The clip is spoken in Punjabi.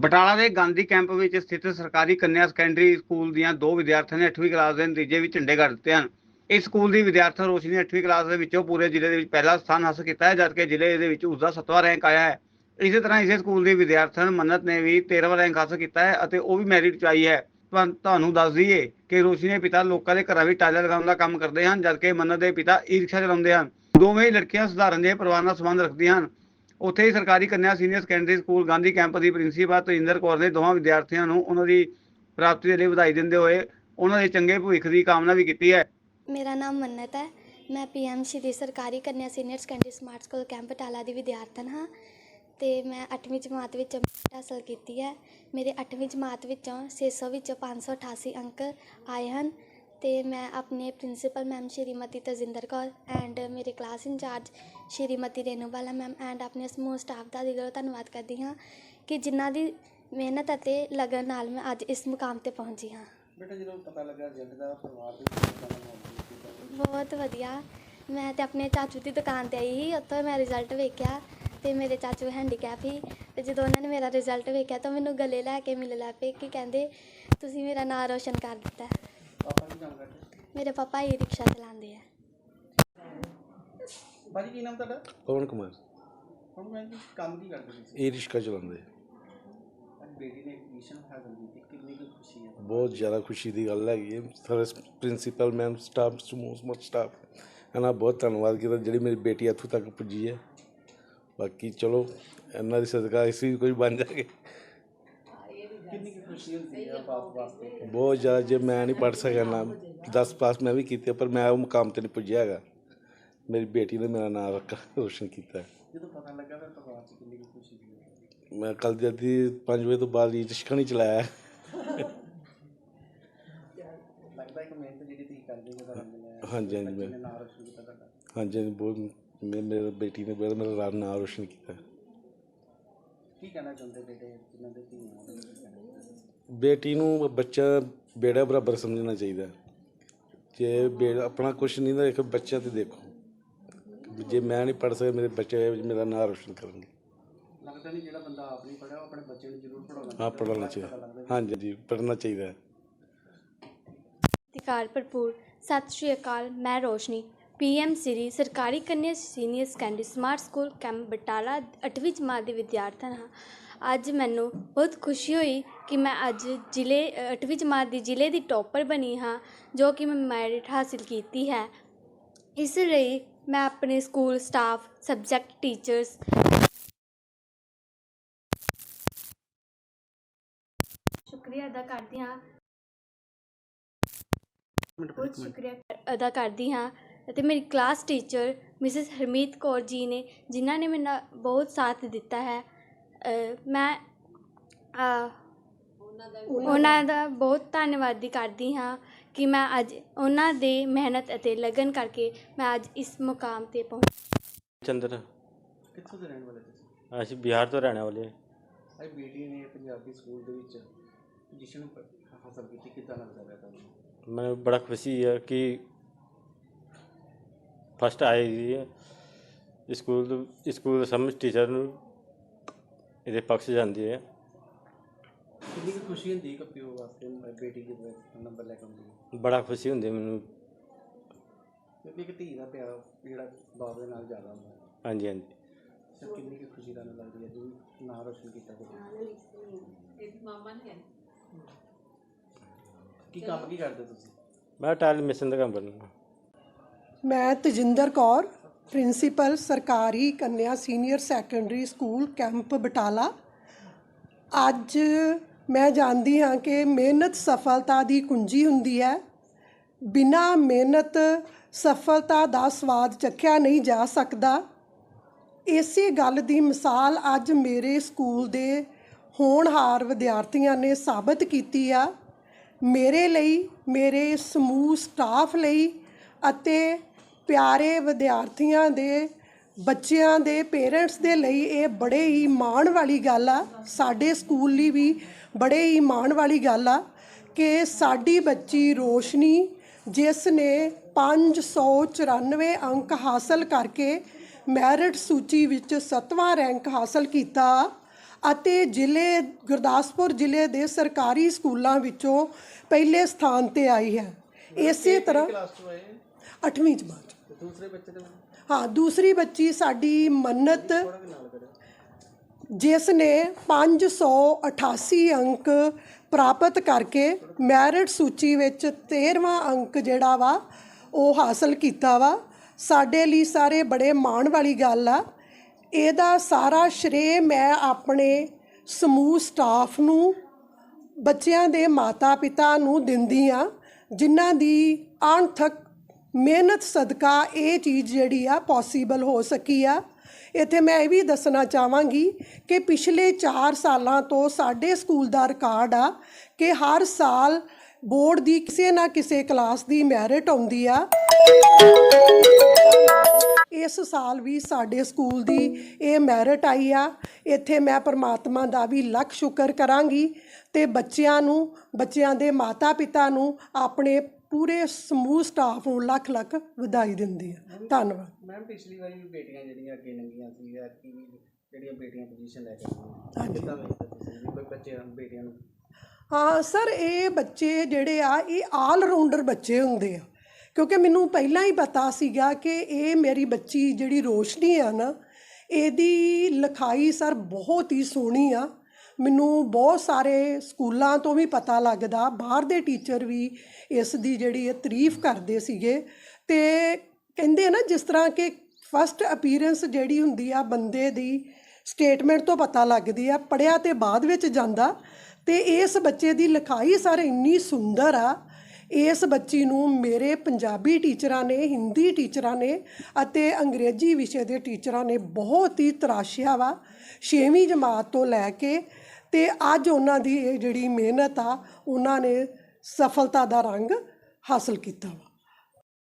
ਬਟਾਲਾ ਦੇ ਗਾਂਧੀ ਕੈਂਪ ਵਿੱਚ ਸਥਿਤ ਸਰਕਾਰੀ ਕੰਨਿਆ ਸੈਕੰਡਰੀ ਸਕੂਲ ਦੀਆਂ ਦੋ ਵਿਦਿਆਰਥਣਾਂ ਨੇ 8ਵੀਂ ਕਲਾਸ ਦੇ ਨਤੀਜੇ ਵਿੱਚ ਝੰਡੇ ਗੱਡ ਦਿੱਤੇ ਹਨ। ਇਸ ਸਕੂਲ ਦੀ ਵਿਦਿਆਰਥਣ ਰੋਸ਼ਨੀ ਨੇ 8ਵੀਂ ਕਲਾਸ ਦੇ ਵਿੱਚੋਂ ਪੂਰੇ ਜ਼ਿਲ੍ਹੇ ਦੇ ਵਿੱਚ ਪਹਿਲਾ ਸਥਾਨ ਹਾਸਲ ਕੀਤਾ ਹੈ, ਜਦਕਿ ਜ਼ਿਲ੍ਹੇ ਦੇ ਵਿੱਚ ਉਸ ਦਾ 7ਵਾਂ ਰੈਂਕ ਆਇਆ ਹੈ। ਇਸੇ ਤਰ੍ਹਾਂ ਇਸੇ ਸਕੂਲ ਦੀ ਵਿਦਿਆਰਥਣ ਮੰਨਤ ਨੇ ਵੀ 13ਵਾਂ ਰੈਂਕ ਹਾਸਲ ਕੀਤਾ ਹੈ ਅਤੇ ਉਹ ਵੀ ਮੈਰਿਟ 'ਚ ਆਈ ਹੈ। ਤੁਹਾਨੂੰ ਦੱਸ ਦਈਏ ਕਿ ਰੋਸ਼ਨੀ ਦੇ ਪਿਤਾ ਲੋਕਾਂ ਦੇ ਘਰਾਂ ਵਿੱਚ ਟਾਇਲਰ ਲਗਾਉਣ ਦਾ ਕੰਮ ਕਰਦੇ ਹਨ, ਜਦਕਿ ਮੰਨਤ ਦੇ ਪਿਤਾ ਈ-ਰਿਕਸ਼ਾ ਚਲਾਉਂਦੇ ਹਨ। ਦੋਵੇਂ ਲੜਕੀਆਂ ਸਧਾਰਨ ਜਿਹੇ ਪਰਿਵਾਰ ਨਾਲ ਸੰਬੰਧ ਰੱਖਦੀਆਂ ਹਨ। ਉੱਥੇ ਹੀ ਸਰਕਾਰੀ ਕੰਨਿਆ senior secondary school Gandhi camp ਦੀ ਪ੍ਰਿੰਸੀਪਲ ਤੇਜਿੰਦਰ ਕੌਰ ਨੇ ਦੋਵਾਂ ਵਿਦਿਆਰਥੀਆਂ ਨੂੰ ਉਹਨਾਂ ਦੀ ਪ੍ਰਾਪਤੀ ਦੇ ਲਈ ਵਧਾਈ ਦਿੰਦੇ ਹੋਏ ਉਹਨਾਂ ਦੇ ਚੰਗੇ ਭਵਿੱਖ ਦੀ ਕਾਮਨਾ ਵੀ ਕੀਤੀ ਹੈ। ਮੇਰਾ ਨਾਮ ਮੰਨਤ ਹੈ। ਮੈਂ ਪੀਐਮ ਸ਼੍ਰੀ ਸਰਕਾਰੀ ਕੰਨਿਆ senior secondary smart school camp Batala ਦੀ ਵਿਦਿਆਰਥਣ ਹਾਂ ਤੇ ਮੈਂ 8ਵੀਂ ਜਮਾਤ ਵਿੱਚ ਹਾਸਲ ਕੀਤੀ ਹੈ। ਮੇਰੇ 8ਵੀਂ ਜਮਾਤ ਵਿੱਚੋਂ 600 ਵਿੱਚੋਂ 588 ਅੰਕ ਆਏ ਹਨ। ਤੇ ਮੈਂ ਆਪਣੇ principal ma'am Shrimati Tajinder Kaur and ਮੇਰੇ class incharge Shrimati Renubala ma'am and ਆਪਣੇ ਸਮੂਹ ਸਟਾਫ ਦਾ ਦਿਲੋਂ ਧੰਨਵਾਦ ਕਰਦੀ ਹਾਂ ਕਿ ਜਿਨ੍ਹਾਂ ਦੀ ਮਿਹਨਤ ਅਤੇ ਲਗਨ ਨਾਲ ਮੈਂ ਅੱਜ ਇਸ ਮੁਕਾਮ ਤੇ ਪਹੁੰਚੀ ਹਾਂ। ਬੇਟਾ ਜਦੋਂ ਪਤਾ ਲੱਗਾ ਰਿਜ਼ਲਟ ਦਾ ਪਰਿਵਾਰ ਦੇ ਵਿੱਚ ਕਿੰਨਾ ਮਾਹੌਲ ਸੀ ਬਹੁਤ ਵਧੀਆ। ਮੈਂ ਤੇ ਆਪਣੇ ਚਾਚੂ ਦੀ ਦੁਕਾਨ ਤੇ ਆਈ ਸੀ ਉੱਥੋਂ ਮੈਂ ਰਿਜ਼ਲਟ ਵੇਖਿਆ ਤੇ ਮੇਰੇ ਚਾਚੂ ਹੈਂਡੀਕੈਪ ਸੀ ਤੇ ਜਦੋਂ ਉਹਨਾਂ ਨੇ ਮੇਰਾ ਰਿਜ਼ਲਟ ਵੇਖਿਆ ਤਾਂ ਮੈਨੂੰ ਗਲੇ ਲੈ ਕੇ ਮਿਲ ਲੱਗ ਪਏ ਕਿ ਕਹਿੰਦੇ ਤੁਸੀਂ ਮੇਰਾ ਨਾਮ ਰੋਸ਼ਨ ਕਰ ਦਿੱਤਾ ਹੈ। ਪਾਪਾ ਕੀ ਕੰਮ ਕਰਦੇ ਮੇਰੇ ਪਾਪਾ ਹੀ ਰਿਕਸ਼ਾ ਚਲਾਉਂਦੇ ਆ। ਭਾਜੀ ਕੀ ਨਾਮ ਤੁਹਾਡਾ? ਪਵਨ ਕੁਮਾਰ। ਹੁਣ ਮੈਂ ਜੀ ਕੰਮ ਕੀ ਕਰਦੇ ਤੁਸੀਂ? ਇਹ ਰਿਸ਼ਕਾ ਚਲਾਉਂਦੇ ਅੱਜ ਬੇਟੀ ਨੇ ਐਡਮਿਸ਼ਨ ਹਾਸਲ ਕੀਤੀ ਕਿੰਨੀ ਕੁ ਖੁਸ਼ੀ ਹੈ ਬਹੁਤ ਜ਼ਿਆਦਾ ਖੁਸ਼ੀ ਦੀ ਗੱਲ ਹੈਗੀ ਹੈ। ਸਾਰੇ ਪ੍ਰਿੰਸੀਪਲ ਮੈਮ ਸਟਾਫ ਸਮੂਹ ਸਮੂਹ ਸਟਾਫ ਇਹਨਾਂ ਬਹੁਤ ਧੰਨਵਾਦ ਕੀਤਾ ਜਿਹੜੀ ਮੇਰੀ ਬੇਟੀ ਇੱਥੋਂ ਤੱਕ ਪੁੱਜੀ ਹੈ। ਬਾਕੀ ਚਲੋ ਇਹਨਾਂ ਦੀ ਸਦਕਾ ਅਸੀਂ ਵੀ ਕੋਈ ਬਣ ਜਾਗੇ ਕਿੰਨੀ ਕੁ ਖੁਸ਼ੀ ਹੁੰਦੀ ਹੈ ਬਾਪ ਵਾਸਤੇ ਬਹੁਤ ਜ਼ਿਆਦਾ ਜੇ ਮੈਂ ਨਹੀਂ ਪੜ੍ਹ ਸਕਿਆ ਨਾ 10 ਪਾਸ ਮੈਂ ਵੀ ਕੀਤੇ ਪਰ ਮੈਂ ਉਹ ਮੁਕਾਮ ਤੇ ਨਹੀਂ ਪੁੱਜਿਆ ਹੈਗਾ। ਮੇਰੀ ਬੇਟੀ ਨੇ ਮੇਰਾ ਨਾਮ ਰੱਖਾ ਰੋਸ਼ਨ ਕੀਤਾ ਜਦੋਂ ਪਤਾ ਲੱਗਾ ਫਿਰ ਪਰਿਵਾਰ 'ਚ ਕਿੰਨੀ ਕੁ ਖੁਸ਼ੀ ਸੀ ਮੈਂ ਕੱਲ ਦੀ ਅੱਧੀ 5 ਵਜੇ ਤੋਂ ਬਾਅਦ ਇਹ ਰਿਸ਼ਕਾ ਨਹੀਂ ਚਲਾਇਆ। ਲੱਗਦਾ ਕਿ ਮਿਹਨਤ ਜਿਹੜੀ ਤੁਸੀਂ ਕਰਦੇ ਹੋ ਤੁਹਾਨੂੰ ਮਿਲਿਆ ਹਾਂਜੀ ਹਾਂਜੀ ਮੈਂ ਹਾਂਜੀ ਹਾਂਜੀ ਬਹੁਤ ਮੇਰੇ ਬੇਟੀ ਨੇ ਮੇਰਾ ਨਾਮ ਰੋਸ਼ਨ ਕੀਤਾ। ਕੀ ਕਹਿਣਾ ਚਾਹੁੰਦੇ ਬੇਟੇ? ਜਿਨ੍ਹਾਂ ਦੇ ਨੂੰ ਕੀ ਕਹਿਣਾ ਚਾਹੁੰਦੇ? ਬੇਟੀ ਨੂੰ ਬੱਚਾ ਬੇੜਾ ਬਰਾਬਰ ਸਮਝਣਾ ਚਾਹੀਦਾ ਹੈ। ਜੇ ਬੇ ਆਪਣਾ ਕੁਛ ਨਹੀਂ ਤਾਂ ਇੱਕ ਬੱਚਿਆਂ ਤੇ ਦੇਖੋ। ਜੇ ਮੈਂ ਨਹੀਂ ਪੜ੍ਹ ਸਕਦਾ ਮੇਰੇ ਬੱਚੇ ਮੇਰਾ ਨਾਮ ਰੋਸ਼ਨ ਕਰਨਗੇ। ਲੱਗਦਾ ਨਹੀਂ ਜਿਹੜਾ ਬੰਦਾ ਆਪ ਨਹੀਂ ਪੜਿਆ ਉਹ ਆਪਣੇ ਬੱਚੇ ਨੂੰ ਜ਼ਰੂਰ ਪੜਾਉਣਾ ਹਾਂ ਪੜ੍ਹਨਾ ਚਾਹੀਦਾ। ਹਾਂਜੀ ਹਾਂਜੀ ਪੜ੍ਹਨਾ ਚਾਹੀਦਾ ਹੈ। ਸਤਿਕਾਰ ਭਰਪੂਰ। ਸਤਿ ਸ਼੍ਰੀ ਅਕਾਲ ਮੈਂ ਰੋਸ਼ਨੀ। ਪੀਐਮ ਸਿਰੀ ਸਰਕਾਰੀ ਕੰਨਿਆ senior secondary smart school camp Batala 8ਵੀਂ ਜਮਾਤ ਦੀ ਵਿਦਿਆਰਥਣ ਹਾਂ। ਅੱਜ ਮੈਨੂੰ ਬਹੁਤ ਖੁਸ਼ੀ ਹੋਈ ਕਿ ਮੈਂ ਅੱਜ ਜ਼ਿਲ੍ਹੇ 8ਵੀਂ ਜਮਾਤ ਦੀ ਜ਼ਿਲ੍ਹੇ ਦੀ ਟੌਪਰ ਬਣੀ ਹਾਂ ਜੋ ਕਿ ਮੈਂ ਮੈਰਿਟ ਹਾਸਿਲ ਕੀਤੀ ਹੈ। ਇਸ ਲਈ ਮੈਂ ਆਪਣੇ ਸਕੂਲ ਸਟਾਫ ਸਬਜੈਕਟ ਟੀਚਰਸ ਸ਼ੁਕਰੀਆ ਅਦਾ ਕਰਦੀ ਹਾਂ। ਬਹੁਤ ਸ਼ੁਕਰੀਆ ਅਦਾ ਕਰਦੀ ਹਾਂ। ਅਤੇ ਮੇਰੀ class teacher missus Harmeet Kaur ji ਨੇ ਜਿਨ੍ਹਾਂ ਨੇ ਮੇਰਾ ਬਹੁਤ ਸਾਥ ਦਿੱਤਾ ਹੈ। ਮੈਂ ਉਹਨਾਂ ਦਾ ਬਹੁਤ ਧੰਨਵਾਦੀ ਕਰਦੀ ਹਾਂ ਕਿ ਮੈਂ ਅੱਜ ਉਹਨਾਂ ਦੇ ਮਿਹਨਤ ਅਤੇ ਲਗਨ ਕਰਕੇ ਮੈਂ ਅੱਜ ਇਸ ਮੁਕਾਮ ਤੇ ਪਹੁੰਚੀ ਚੰਦਰ। ਕਿੱਥੋਂ ਦੇ ਰਹਿਣ ਵਾਲੇ ਤੁਸੀਂ? ਅਸੀਂ ਬਿਹਾਰ ਤੋਂ ਰਹਿਣੇ ਵਾਲੇ ਹਾਂ। ਅੱਜ ਬੇਟੀ ਨੇ ਪੰਜਾਬੀ ਸਕੂਲ ਦੇ ਵਿੱਚ ਪੋਜੀਸ਼ਨ ਹਾਸਲ ਕੀਤੀ ਕਿੱਦਾਂ ਲੱਗਦਾ ਪਿਆ ਤੁਹਾਨੂੰ? ਮੈਨੂੰ ਬੜਾ ਖੁਸ਼ੀ ਹੈ ਕਿ ਫਸਟ ਆਈ ਜੀ। ਸਕੂਲ ਤੋਂ- ਸਕੂਲ ਦੇ ਸਮਝ ਟੀਚਰ ਨੂੰ ਇਹਦੇ ਪਕਸ਼ ਜਾਂਦੀ ਹੈ। ਕਿੰਨੀ ਕੁ ਖੁਸ਼ੀ ਹੁੰਦੀ ਕਿ ਪਿਓ ਵਾਸਤੇ ਬੇਟੀ ਜਦੋਂ ਨੰਬਰ ਲੈ ਕੇ ਆਉਂਦੀ ਹੈ? ਬੜਾ ਖੁਸ਼ੀ ਹੁੰਦੀ ਹੈ ਮੈਨੂੰ। ਕਿਉਂਕਿ ਇੱਕ ਧੀ ਦਾ ਪਿਆਰ ਜਿਹੜਾ ਬਾਪ ਦੇ ਨਾਲ ਜ਼ਿਆਦਾ ਹੁੰਦਾ ਹੈ। ਹਾਂਜੀ ਹਾਂਜੀ। ਤੇ ਕਿੰਨੀ ਕੁ ਖੁਸ਼ੀ ਤੁਹਾਨੂੰ ਲੱਗਦੀ ਹੈ? ਜੀ ਨਾਂ ਰੋਸ਼ਨ ਕੀਤਾ ਤੁਸੀਂ? ਕੀ ਕੰਮ ਕੀ ਕਰਦੇ ਤੁਸੀਂ? ਮੈਂ ਟਾਇਲ ਮਿਸ਼ਨ ਦਾ ਕੰਮ ਕਰਨਾ ਮੈਂ ਤਜਿੰਦਰ ਕੌਰ, ਪ੍ਰਿੰਸੀਪਲ ਸਰਕਾਰੀ ਕੰਨਿਆ senior secondary school camp Batala. ਅੱਜ ਮੈਂ ਜਾਣਦੀ ਹਾਂ ਕਿ ਮਿਹਨਤ ਸਫਲਤਾ ਦੀ ਕੁੰਜੀ ਹੁੰਦੀ ਹੈ। ਬਿਨਾਂ ਮਿਹਨਤ ਸਫਲਤਾ ਦਾ ਸਵਾਦ ਚੱਖਿਆ ਨਹੀਂ ਜਾ ਸਕਦਾ। ਇਸੇ ਗੱਲ ਦੀ ਮਿਸਾਲ ਅੱਜ ਮੇਰੇ ਸਕੂਲ ਦੇ ਹੋਣਹਾਰ ਵਿਦਿਆਰਥੀਆਂ ਨੇ ਸਾਬਤ ਕੀਤੀ ਆ। ਮੇਰੇ ਲਈ, ਮੇਰੇ ਸਮੂਹ, ਸਟਾਫ ਲਈ ਅਤੇ ਪਿਆਰੇ ਵਿਦਿਆਰਥੀਆਂ ਦੇ, ਬੱਚਿਆਂ ਦੇ ਪੇਰੈਂਟਸ ਦੇ ਲਈ ਇਹ ਬੜੇ ਹੀ ਮਾਣ ਵਾਲੀ ਗੱਲ ਆ। ਸਾਡੇ ਸਕੂਲ ਲਈ ਵੀ ਬੜੇ ਹੀ ਮਾਣ ਵਾਲੀ ਗੱਲ ਆ ਕਿ ਸਾਡੀ ਬੱਚੀ ਰੋਸ਼ਨੀ, ਜਿਸ ਨੇ 594 ਅੰਕ ਹਾਸਲ ਕਰਕੇ ਮੈਰਿਟ ਸੂਚੀ ਵਿੱਚ 7ਵਾਂ ਰੈਂਕ ਹਾਸਲ ਕੀਤਾ ਅਤੇ ਜ਼ਿਲ੍ਹੇ, ਗੁਰਦਾਸਪੁਰ ਜ਼ਿਲ੍ਹੇ ਦੇ ਸਰਕਾਰੀ ਸਕੂਲਾਂ ਵਿੱਚੋਂ ਪਹਿਲੇ ਸਥਾਨ ਤੇ ਆਈ ਹੈ। ਇਸੇ ਤਰ੍ਹਾਂ 8ਵੀਂ ਜਮਾਤ ਦੂਸਰੇ ਬੱਚੇ ਦੇ ਹਾਂ ਦੂਸਰੀ ਬੱਚੀ ਸਾਡੀ ਮੰਨਤ ਜਿਸ ਨੇ 588 ਅੰਕ ਪ੍ਰਾਪਤ ਕਰਕੇ ਮੈਰਿਟ ਸੂਚੀ ਵਿੱਚ 13ਵਾਂ ਅੰਕ ਜਿਹੜਾ ਵਾ ਉਹ ਹਾਸਲ ਕੀਤਾ ਵਾ। ਸਾਡੇ ਲਈ ਸਾਰੇ ਬੜੇ ਮਾਣ ਵਾਲੀ ਗੱਲ ਆ। ਇਹਦਾ ਸਾਰਾ ਸ਼੍ਰੇ ਮੈਂ ਆਪਣੇ ਸਮੂਹ ਸਟਾਫ ਨੂੰ ਬੱਚਿਆਂ ਦੇ ਮਾਤਾ-ਪਿਤਾ ਨੂੰ ਦਿੰਦੀ ਆ ਜਿਨ੍ਹਾਂ ਦੀ ਅਣਥਕ ਮਿਹਨਤ, ਸਦਕਾ ਇਹ ਚੀਜ਼ ਜਿਹੜੀ ਆ ਪੋਸੀਬਲ ਹੋ ਸਕੀ ਆ। ਇੱਥੇ ਮੈਂ ਇਹ ਵੀ ਦੱਸਣਾ ਚਾਹਾਂਗੀ ਕਿ ਪਿਛਲੇ 4 ਸਾਲਾਂ ਤੋਂ ਸਾਡੇ ਸਕੂਲ ਦਾ ਰਿਕਾਰਡ ਆ ਕਿ ਹਰ ਸਾਲ ਬੋਰਡ ਦੀ ਕਿਸੇ ਨਾ ਕਿਸੇ ਕਲਾਸ ਦੀ ਮੈਰਿਟ ਆਉਂਦੀ ਆ। ਇਸ ਸਾਲ ਵੀ ਸਾਡੇ ਸਕੂਲ ਦੀ ਇਹ ਮੈਰਿਟ ਆਈ ਆ। ਇੱਥੇ ਮੈਂ ਪਰਮਾਤਮਾ ਦਾ ਵੀ ਲੱਖ ਸ਼ੁਕਰ ਕਰਾਂਗੀ ਤੇ ਬੱਚਿਆਂ ਨੂੰ, ਬੱਚਿਆਂ ਦੇ ਮਾਤਾ-ਪਿਤਾ ਨੂੰ, ਆਪਣੇ ਪੂਰੇ ਸਮੂਹ ਸਟਾਫ ਨੂੰ ਲੱਖ ਲੱਖ ਵਧਾਈ ਦਿੰਦੀ ਆ। ਧੰਨਵਾਦ। ਮੈਮ ਪਿਛਲੀ ਵਾਰੀ ਵੀ ਬੇਟੀਆਂ ਜਿਹੜੀਆਂ ਅੱਗੇ ਲੰਗੀਆਂ ਸੀ ਯਾਰ ਕੀ ਜਿਹੜੀਆਂ ਬੇਟੀਆਂ ਪੋਜੀਸ਼ਨ ਲੈ ਕੇ ਆਈਆਂ ਕਿੱਦਾਂ ਵੇਖਦੇ ਤੁਸੀਂ ਵੀ ਕੋਈ ਬੱਚੇ ਬੇਟੀਆਂ ਨੂੰ? ਹਾਂ ਸਰ ਇਹ ਬੱਚੇ ਜਿਹੜੇ ਆ ਇਹ ਆਲ ਰਾਊਂਡਰ ਬੱਚੇ ਹੁੰਦੇ ਆ। ਕਿਉਂਕਿ ਮੈਨੂੰ ਪਹਿਲਾਂ ਹੀ ਪਤਾ ਸੀਗਾ ਕਿ ਇਹ ਮੇਰੀ ਬੱਚੀ ਜਿਹੜੀ ਰੋਸ਼ਨੀ ਆ ਨਾ ਇਹਦੀ ਲਿਖਾਈ ਸਰ ਬਹੁਤ ਹੀ ਸੋਹਣੀ ਆ। ਮੈਨੂੰ ਬਹੁਤ ਸਾਰੇ ਸਕੂਲਾਂ ਤੋਂ ਵੀ ਪਤਾ ਲੱਗਦਾ, ਬਾਹਰ ਦੇ ਟੀਚਰ ਵੀ ਇਸ ਦੀ ਜਿਹੜੀ ਹੈ ਤਾਰੀਫ ਕਰਦੇ ਸੀਗੇ। ਤੇ ਕਹਿੰਦੇ ਨਾ, ਜਿਸ ਤਰ੍ਹਾਂ ਕਿ ਫਸਟ ਅਪੀਅਰੈਂਸ ਜਿਹੜੀ ਹੁੰਦੀ ਆ ਬੰਦੇ ਦੀ ਸਟੇਟਮੈਂਟ ਤੋਂ ਪਤਾ ਲੱਗਦੀ ਆ ਪੜਿਆ ਤੇ ਬਾਅਦ ਵਿੱਚ ਜਾਂਦਾ। ਤੇ ਇਸ ਬੱਚੇ ਦੀ ਲਿਖਾਈ ਸਰ ਇੰਨੀ ਸੁੰਦਰ ਆ। ਇਸ ਬੱਚੀ ਨੂੰ ਮੇਰੇ ਪੰਜਾਬੀ ਟੀਚਰਾਂ ਨੇ, ਹਿੰਦੀ ਟੀਚਰਾਂ ਨੇ ਅਤੇ ਅੰਗਰੇਜ਼ੀ ਵਿਸ਼ੇ ਦੇ ਟੀਚਰਾਂ ਨੇ ਬਹੁਤ ਹੀ ਤਰਾਸ਼ਿਆ ਵਾ। 6ਵੀਂ ਜਮਾਤ ਤੋਂ ਲੈ ਕੇ ਤੇ ਅੱਜ ਉਹਨਾਂ ਦੀ ਇਹ ਜਿਹੜੀ ਮਿਹਨਤ ਆ, ਉਹਨਾਂ ਨੇ ਸਫਲਤਾ ਦਾ ਰੰਗ ਹਾਸਲ ਕੀਤਾ ਵਾ।